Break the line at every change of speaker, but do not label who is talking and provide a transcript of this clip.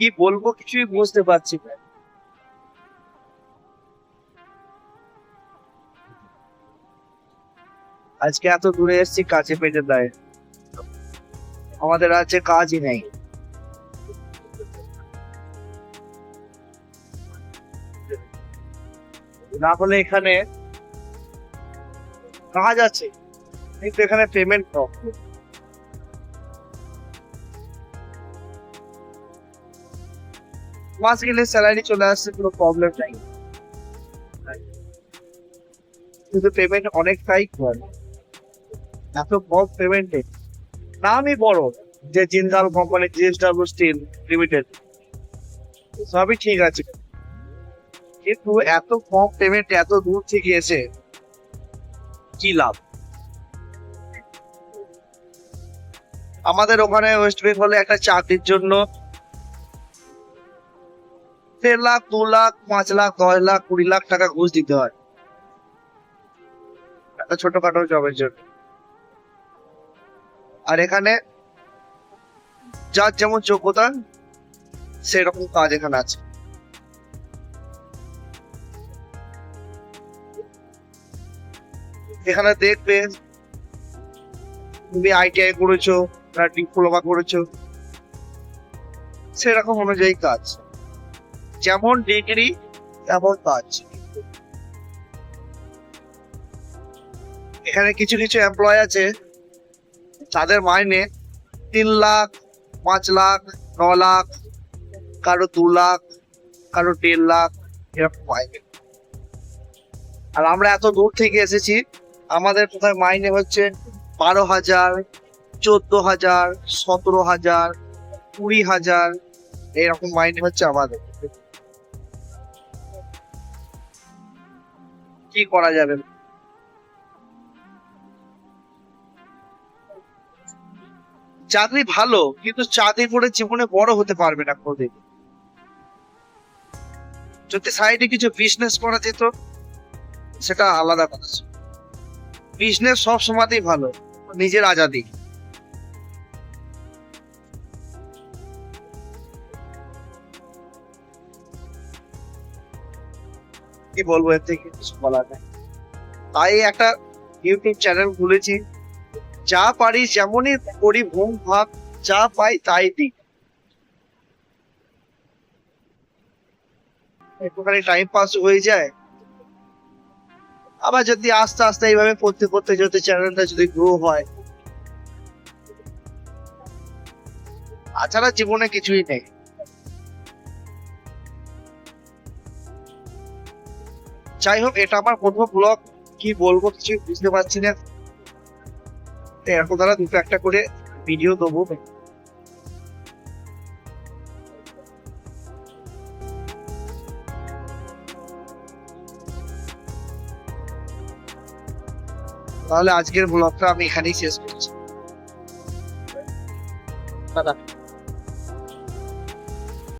কি বলব কিছুই বুঝতে পারছি না। আজকে এত দূরে এসেছি কাছে পেতে দেয়। আমাদের আছে কাজই নেই। না হলে এখানে কাজ আছে, কিন্তু এখানে পেমেন্ট কম মাস গেলে স্যালারি চলে আসছে, কোনো প্রবলেম নাই। কিন্তু পেমেন্ট অনেকটাই কম এত কম পেমেন্টে নামই বড়, যে Jindal company JSW steel limited সবই ঠিক আছে। কিন্তু এত কম পেমেন্ট এত দূর থেকে এসে কি লাভ? আমাদের ওখানে ওয়েস্ট বেঙ্গলে একটা চাকরির জন্য দেড় লাখ, দু লাখ, পাঁচ লাখ, দশ লাখ, কুড়ি লাখ টাকা ঘুষ দিতে হয়। একটা ছোটখাটো জবের জন্য। আর এখানে যার যেমন যোগ্যতা, সেরকম কাজ এখানে আছে। এখানে দেখবে, তুমি আইটিআই করেছ না ডিপ্লোমা করেছ, সেরকম অনুযায়ী কাজ। যেমন ডিগ্রি, তেমন কাজ। এখানে কিছু কিছু এমপ্লয় আছে, তাদের মাইনে তিন লাখ, পাঁচ লাখ, ন লাখ, কারও দু লাখ, কারও দেড় লাখ, এরকম মাইনে। আর আমরা এত দূর থেকে এসেছি, আমাদের কোথায় মাইনে হচ্ছে বারো হাজার, চোদ্দ হাজার, সতেরো হাজার, কুড়ি হাজার, এরকম মাইনে হচ্ছে আমাদের। কি করা যাবে? চাকরি ভালো, কিন্তু চাকরি করে জীবনে বড় হতে পারবে না কোনোদিন। যদি সাইডে কিছু বিজনেস করা যেত, সেটা আলাদা কথা বিজনেস সব সময়তেই ভালো, নিজের আজাদি। কি বলব, এর থেকে কিছু বলার নেই। তাই একটা ইউটিউব চ্যানেল খুলেছি। যা পারি যেমনই করি ঘুম ভাব যা পাই তাই দিই। একটুখানি টাইম পাস হয়ে যায়। আবার যদি আস্তে আস্তে এইভাবে করতে করতে যদি চ্যানেলটা যদি গ্রো হয়। তাছাড়া জীবনে কিছুই নেই। যাই হোক এটা আমার প্রথম ব্লগ কি বলব কিছু বুঝতে পারছি না। এরকম দ্বারা দুটো একটা করে ভিডিও দেবো। তাহলে আজকের ব্লগটা আমি এখানেই শেষ করছি। দাদা